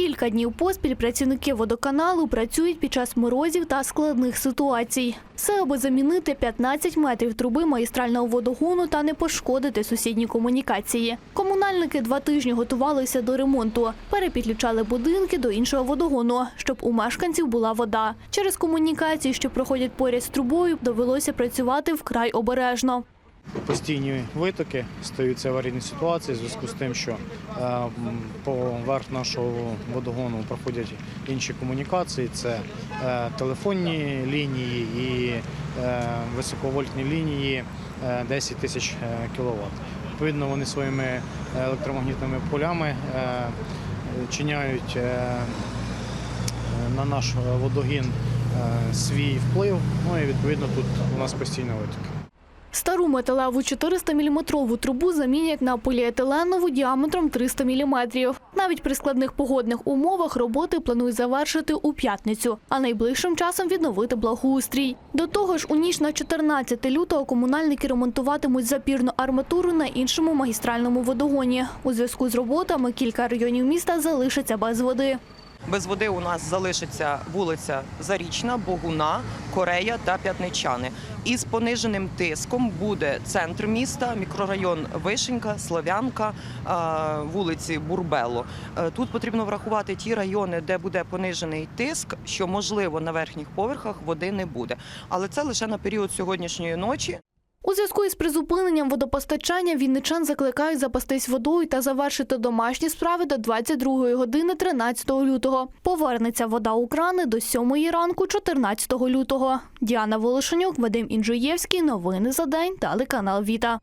Кілька днів поспіль працівники водоканалу працюють під час морозів та складних ситуацій. Все, аби замінити 15 метрів труби магістрального водогону та не пошкодити сусідні комунікації. Комунальники два тижні готувалися до ремонту, перепідключали будинки до іншого водогону, щоб у мешканців була вода. Через комунікації, що проходять поряд з трубою, довелося працювати вкрай обережно. Постійні витоки стаються аварійні ситуації в зв'язку з тим, що е, поверх нашого водогону проходять інші комунікації. Це е, телефонні лінії і е, високовольтні лінії е, 10 тисяч кВт. Відповідно, вони своїми електромагнітними полями чиняють на наш водогін свій вплив. Ну і відповідно тут у нас постійно витоки. Стару металеву 400-мм трубу замінять на поліетиленову діаметром 300 мм. Навіть при складних погодних умовах роботи планують завершити у п'ятницю, а найближчим часом відновити благоустрій. До того ж, у ніч на 14 лютого комунальники ремонтуватимуть запірну арматуру на іншому магістральному водогоні. У зв'язку з роботами кілька районів міста залишаться без води. Без води у нас залишиться вулиця Зарічна, Богуна, Корея та П'ятничани. Із пониженим тиском буде центр міста, мікрорайон Вишенька, Слов'янка, е, вулиці Бурбело. Е, Тут потрібно врахувати ті райони, де буде понижений тиск, що можливо на верхніх поверхах води не буде. Але це лише на період сьогоднішньої ночі. У зв'язку із призупиненням водопостачання вінничан закликають запастись водою та завершити домашні справи до 22 години 13 лютого. Повернеться вода у крани до 7 ранку 14 лютого. Діана Волошенюк, Вадим Інжуєвський. Новини за день. Телеканал Віта.